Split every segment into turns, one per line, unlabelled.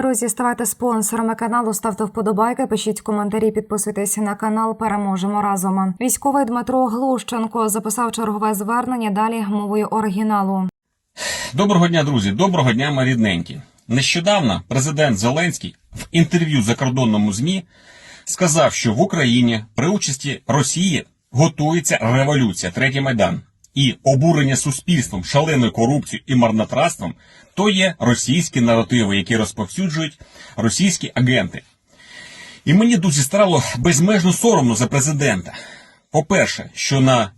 Друзі, ставайте спонсорами каналу, ставте вподобайки, пишіть коментарі, підписуйтесь на канал. Переможемо разом. Військовий Дмитро Глущенко записав чергове звернення. Далі мовою оригіналу.
Доброго дня, друзі. Доброго дня, мої рідненькі. Нещодавно президент Зеленський в інтерв'ю закордонному ЗМІ сказав, що в Україні при участі Росії готується революція, третій майдан. І обурення суспільством, шаленою корупцією і марнотратством то є російські наративи, які розповсюджують російські агенти. І мені дуже стало безмежно соромно за президента. По-перше, що на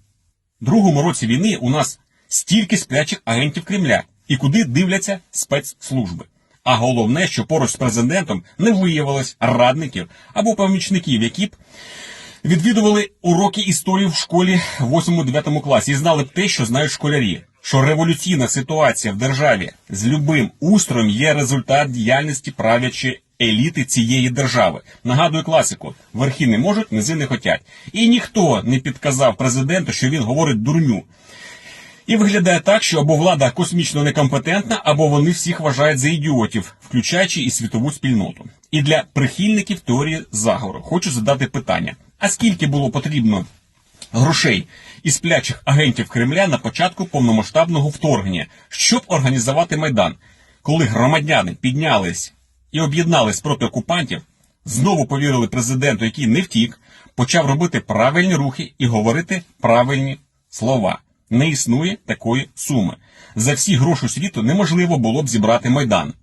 другому році війни у нас стільки сплячих агентів Кремля і куди дивляться спецслужби. А головне, що поруч з президентом не виявилось радників або помічників, які б відвідували уроки історії в школі в 8-9 класі і знали б те, що знають школярі. Що революційна ситуація в державі з любим устроєм є результат діяльності правлячої еліти цієї держави. Нагадую класику: верхи не можуть, низи не хотять. І ніхто не підказав президенту, що він говорить дурню. І виглядає так, що або влада космічно некомпетентна, або вони всіх вважають за ідіотів, включаючи і світову спільноту. І для прихильників теорії заговору хочу задати питання: а скільки було потрібно грошей і сплячих агентів Кремля на початку повномасштабного вторгнення, щоб організувати майдан, коли громадяни піднялись і об'єднались проти окупантів, знову повірили президенту, який не втік, почав робити правильні рухи і говорити правильні слова. Не існує такої суми. За всі гроші світу неможливо було б зібрати майдан.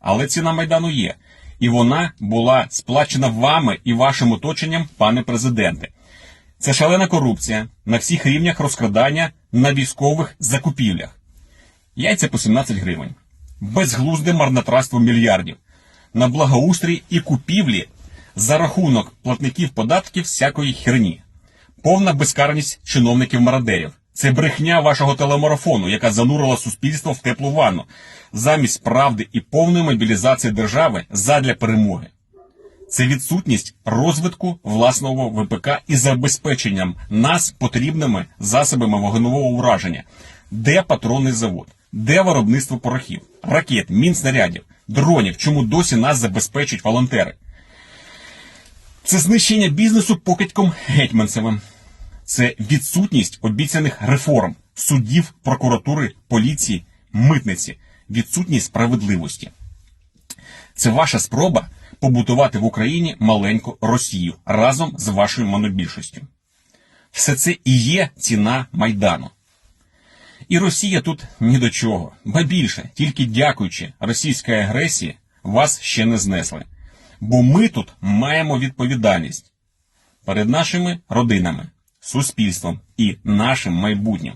Але ціна майдану є, і вона була сплачена вами і вашим оточенням, пане президенте. Це шалена корупція на всіх рівнях розкрадання на військових закупівлях. Яйця по 17 гривень. Безглузде марнотратство мільярдів. На благоустрій і купівлі за рахунок платників податків всякої херні. Повна безкарність чиновників-мародерів. Це брехня вашого телемарафону, яка занурила суспільство в теплу ванну, замість правди і повної мобілізації держави задля перемоги. Це відсутність розвитку власного ВПК і забезпеченням нас потрібними засобами вогневого ураження. Де патронний завод? Де виробництво порохів, ракет, мін снарядів, дронів? Чому досі нас забезпечують волонтери? Це знищення бізнесу покидьком гетьманцевим. Це відсутність обіцяних реформ судів, прокуратури, поліції, митниці, відсутність справедливості. Це ваша спроба побутувати в Україні маленьку Росію разом з вашою монобільшістю. Все це і є ціна Майдану. І Росія тут ні до чого, ба більше, тільки дякуючи російській агресії, вас ще не знесли. Бо ми тут маємо відповідальність перед нашими родинами, суспільством і нашим майбутнім.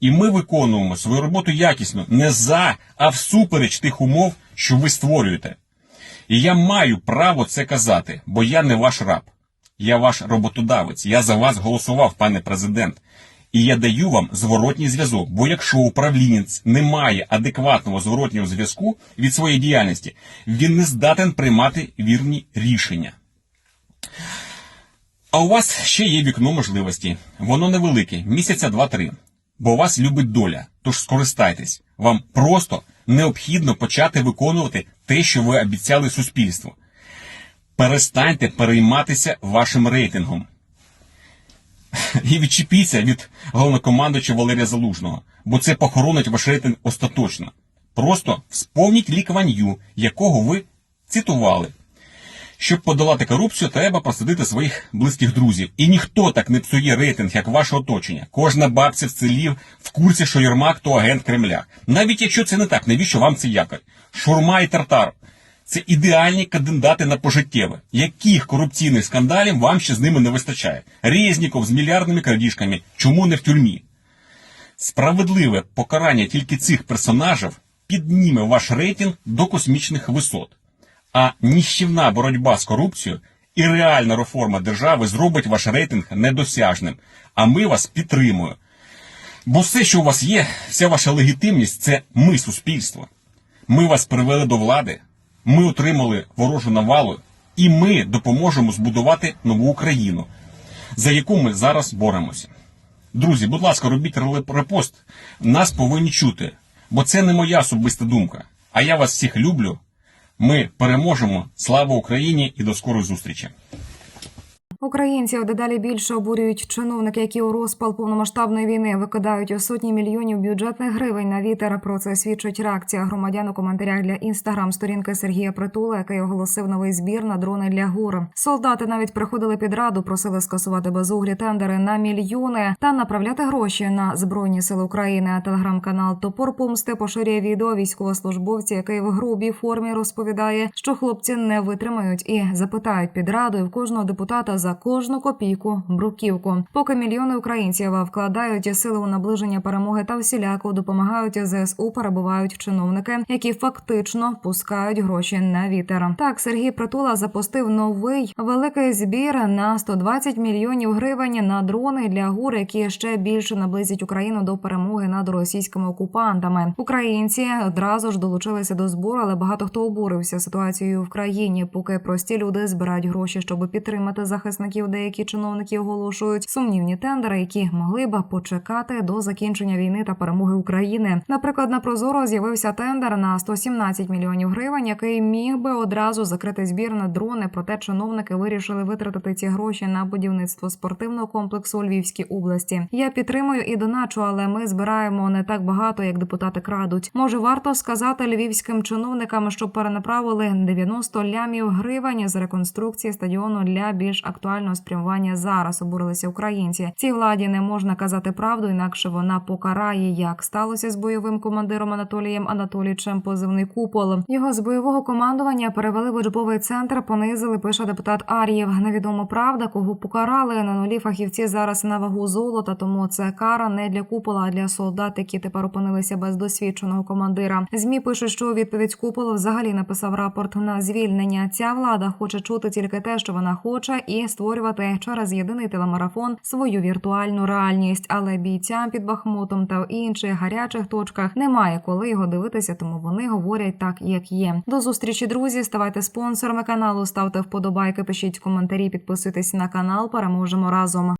І ми виконуємо свою роботу якісно не за, а всупереч тих умов, що ви створюєте. І я маю право це казати, бо я не ваш раб. Я ваш роботодавець. Я за вас голосував, пане президент. І я даю вам зворотній зв'язок. Бо якщо управлінець не має адекватного зворотнього зв'язку від своєї діяльності, він не здатен приймати вірні рішення. А у вас ще є вікно можливості. Воно невелике, місяця два-три. Бо вас любить доля. Тож скористайтесь. Вам просто необхідно почати виконувати те, що ви обіцяли суспільству. Перестаньте перейматися вашим рейтингом. І відчепіться від головнокомандуюча Валерія Залужного, бо це похоронить ваш рейтинг остаточно. Просто вспомніть Лі Кван Ю, якого ви цитували. Щоб подолати корупцію, треба посадити своїх близьких друзів. І ніхто так не псує рейтинг, як ваше оточення. Кожна бабця в селі в курсі, що Єрмак то агент Кремля. Навіть якщо це не так, навіщо вам це якорь? Шурма і тартар. Це ідеальні кандидати на пожиттєве. Яких корупційних скандалів вам ще з ними не вистачає? Резніков з мільярдними крадіжками. Чому не в тюрмі? Справедливе покарання тільки цих персонажів підніме ваш рейтинг до космічних висот. А ніщівна боротьба з корупцією і реальна реформа держави зробить ваш рейтинг недосяжним. А ми вас підтримуємо. Бо все, що у вас є, вся ваша легітимність це ми, суспільство. Ми вас привели до влади, ми отримали ворожу навалу, і ми допоможемо збудувати нову Україну, за яку ми зараз боремося. Друзі, будь ласка, робіть репост. Нас повинні чути, бо це не моя особиста думка. А я вас всіх люблю. Ми переможемо. Слава Україні і до скорої зустрічі!
Українців дедалі більше обурюють чиновники, які у розпал повномасштабної війни викидають у сотні мільйонів бюджетних гривень на вітер. Про це свідчить реакція громадян у коментарях для інстаграм-сторінки Сергія Притула, який оголосив новий збір на дрони для гур. Солдати навіть приходили під раду, просили скасувати безуглі тендери на мільйони та направляти гроші на збройні сили України. Телеграм-канал Топор Помсти поширює відео військовослужбовця, який в грубій формі розповідає, що хлопці не витримають і запитають під радою в кожного депутата за кожну копійку бруківку. Поки мільйони українців вкладають сили у наближення перемоги та всіляко допомагають ЗСУ, перебувають чиновники, які фактично пускають гроші на вітер. Так Сергій Притула запустив новий великий збір на 120 мільйонів гривень на дрони для гур, які ще більше наблизять Україну до перемоги над російськими окупантами. Українці одразу ж долучилися до збору, але багато хто обурився ситуацією в країні, поки прості люди збирають гроші, щоб підтримати захисників. Деякі чиновники оголошують сумнівні тендери, які могли б почекати до закінчення війни та перемоги України. Наприклад, на Прозоро з'явився тендер на 117 мільйонів гривень, який міг би одразу закрити збір на дрони. Проте чиновники вирішили витратити ці гроші на будівництво спортивного комплексу у Львівській області. Я підтримую і доначу, але ми збираємо не так багато, як депутати крадуть. Може, варто сказати львівським чиновникам, щоб перенаправили 90 лямів гривень з реконструкції стадіону для більш актуального спрямування зараз. Обурилися українці. Цій владі не можна казати правду, інакше вона покарає, як сталося з бойовим командиром Анатолієм Анатолійчем. Позивний купол. Його з бойового командування перевели в учбовий центр. Понизили. Пише депутат Ар'єв. Невідомо правда, кого покарали на нулі фахівці зараз на вагу золота. Тому це кара не для купола, а для солдат, які тепер опинилися без досвідченого командира. Змі пишуть, що відповідь купол взагалі написав рапорт на звільнення. Ця влада хоче чути тільки те, що вона хоче, і створювати через єдиний телемарафон свою віртуальну реальність. Але бійцям під Бахмутом та в інших гарячих точках немає коли його дивитися, тому вони говорять так, як є. До зустрічі, друзі. Ставайте спонсорами каналу, ставте вподобайки, пишіть коментарі, підписуйтесь на канал. Переможемо разом.